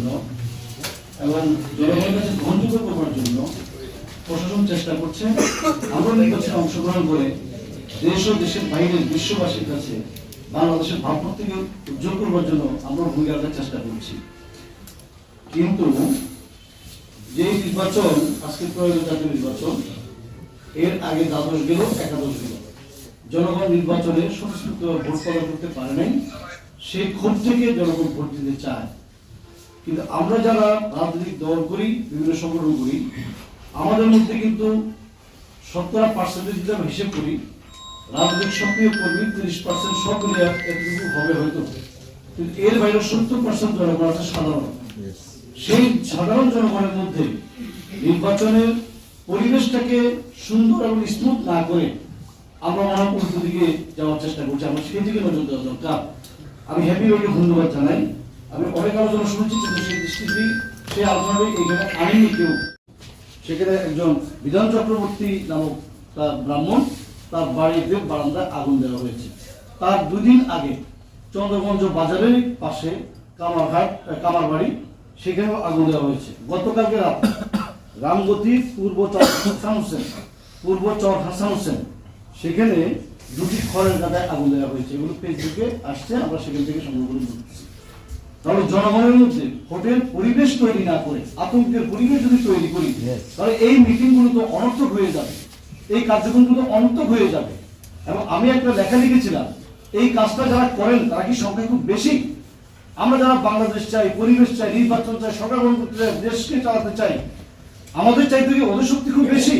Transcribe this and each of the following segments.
জন্য এবং জনগণের কাছে করবার জন্য প্রশাসন চেষ্টা করছে। আমরা নির্বাচনে অংশগ্রহণ করে দেশ ও দেশের বাইরের বিশ্ববাসীর কাছে বাংলাদেশের ভাবমূর্তিকে উজ্জ্বল করবার জন্য আমরা ভূমিকা চেষ্টা করছি। কিন্তু যে নির্বাচন, আজকে প্রয়োজন জাতীয় নির্বাচন, এর আগে দ্বাদশ গেল, একাদশ গেল। জনগণ নির্বাচনে স্বতঃস্ফূর্ত ভোট করতে পারে নাই। সেই ক্ষোভ থেকে জনগণ ভোট দিতে চায়। কিন্তু আমরা যারা রাজনৈতিক দল করি বিভিন্ন সংগঠন করি আমাদের মধ্যে কিন্তু শতকরা পার্সেন্টেজ যদি আমরা হিসেব করি রাজনৈতিক সক্রিয় কর্মী তিরিশ পার্সেন্ট সব মিলিয়ে এতটুকু হবে হয়তো। কিন্তু এর বাইরে সত্তর পার্সেন্ট জনগণ আছে সাধারণ। সেই সাধারণ জনগণের মধ্যে নির্বাচনের পরিবেশটাকে সুন্দর এবং স্মুথ না করে আমরা উল্টো দিকে যাওয়ার চেষ্টা করছি। আমরা সেই দিকে নজর দেওয়া দরকার। আমি হ্যাপি ধন্যবাদ জানাই। আমি অনেক আলোচনা শুনেছি, কিন্তু সেই দৃষ্টিতে সেই আলোচনাটি এখানে আনেনি কেউ। সেখানে একজন বিধান চক্রবর্তী নামক তার ব্রাহ্মণ, তার বাড়িতে বারান্দায় আগুন দেওয়া হয়েছে। তার দুদিন আগে চন্দ্রগঞ্জ বাজারের পাশে কামারঘাট কামারবাড়ি, সেখানেও আগুন দেওয়া হয়েছে। গতকালকে রাত রামগতি পূর্ব চর হাসান হোসেন, পূর্ব চর হাসান হোসেন, সেখানে দুটি খড়ের গাদায় আগুন দেওয়া হয়েছে। এগুলো ফেসবুকে আসছে, আমরা সেখান থেকে সংগ্রহ করে তাহলে জনগণের মধ্যে ভোটের পরিবেশ তৈরি না করে আতঙ্কের পরিবেশ যদি তৈরি করি তাহলে এই মিটিংগুলো তো অনর্থক হয়ে যাবে এই কার্যক্রমগুলো তো অনর্থক হয়ে যাবে। এবং আমি একটা লেখা লিখেছিলাম এই কাজটা যারা করেন তারা কি সংখ্যা খুব বেশি? আমরা যারা বাংলাদেশ চাই পরিবেশ চাই নির্বাচন চাই সরকার গঠন করতে চাই দেশকে চালাতে চাই আমাদের চাইতে কি ওদের শক্তি খুব বেশি?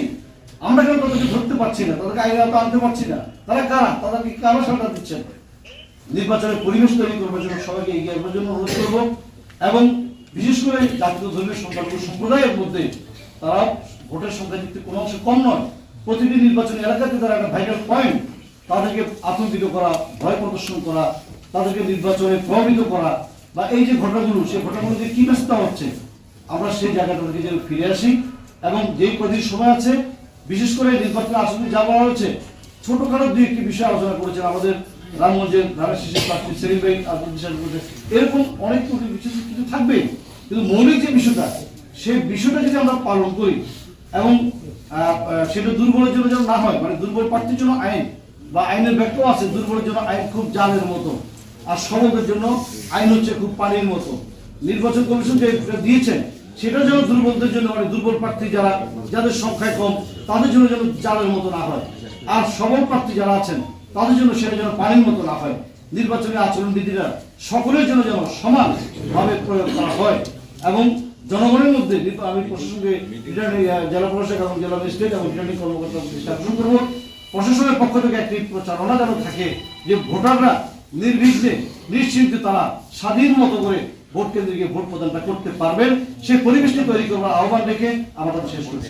আমরা কেন তাদেরকে ধরতে পারছি না? তাদেরকে আইনে আনতে পারছি না? তারা কারা? তাদেরকে কারা সরকার দিচ্ছেন? নির্বাচনের পরিবেশ তৈরি করবার জন্য সবাইকে এগিয়ে আসবার জন্য অনুরোধ করব। এবং বিশেষ করে জাতীয় ধর্মীয় সংখ্যালঘু সম্প্রদায়ের মধ্যে তারা ভোটের সংখ্যা দিতে কোনো অংশে কম নয়। প্রতিটি নির্বাচনী এলাকাতে তারা একটা ভাইটাল পয়েন্ট তাদেরকে আতঙ্কিত করা, ভয় প্রদর্শন করা, তাদেরকে নির্বাচনে প্রভাবিত করা বা এই যে ঘটনাগুলো, সেই ঘটনাগুলো যে কি ব্যস্ত হচ্ছে, আমরা সেই জায়গাটা থেকে যেন ফিরে আসি এবং যেই কদিন সময় আছে, বিশেষ করে নির্বাচনে আসলে যা বলা হয়েছে, ছোটখাটো দুই একটি বিষয় আলোচনা করেছেন আমাদের রামগঞ্জের ধারা শিশু প্রার্থী সেলিম ভাই আজকে বিশ্বাস করেছে এরকম অনেক কিছু কিছু কিছু থাকবেই, কিন্তু মৌলিক যে বিষয়টা, সেই বিষয়টা যদি আমরা পালন করি, এবং সেটা দুর্বলের জন্য যেন না হয় মানে দুর্বল প্রার্থীর জন্য আইন, বা আইনের ব্যাখ্যাও আছে, দুর্বলের জন্য আইন খুব জালের মতো, আর সবকের জন্য আইন হচ্ছে খুব পানির মতো। নির্বাচন কমিশন যে দিয়েছেন সেটা যেন দুর্বলদের জন্য মানে দুর্বল প্রার্থী যারা, যাদের সংখ্যায় কম, তাদের জন্য যেন জালের মতো না হয়। আর সবল প্রার্থী যারা আছেন তাদের জন্য সেটা যেন পানির মতো না হয়। নির্বাচনী আচরণ বিধিটা সকলের জন্য যেন সমান ভাবে প্রয়োগ করা হয় এবং জনগণের মধ্যে আমি প্রশাসনকে জেলা প্রশাসক এবং জেলা ম্যাজিস্ট্রেট এবং রিটার্নিং কর্মকর্তা আকর্ষণ করব। প্রশাসনের পক্ষ থেকে একটি প্রচারণা যেন থাকে যে ভোটাররা নির্বিঘ্নে নিশ্চিন্তে তারা স্বাধীন মতো করে ভোট কেন্দ্রে গিয়ে ভোট প্রদানটা করতে পারবেন। সেই পরিবেশটি তৈরি করবার আহ্বান রেখে আমরা শেষ করছি।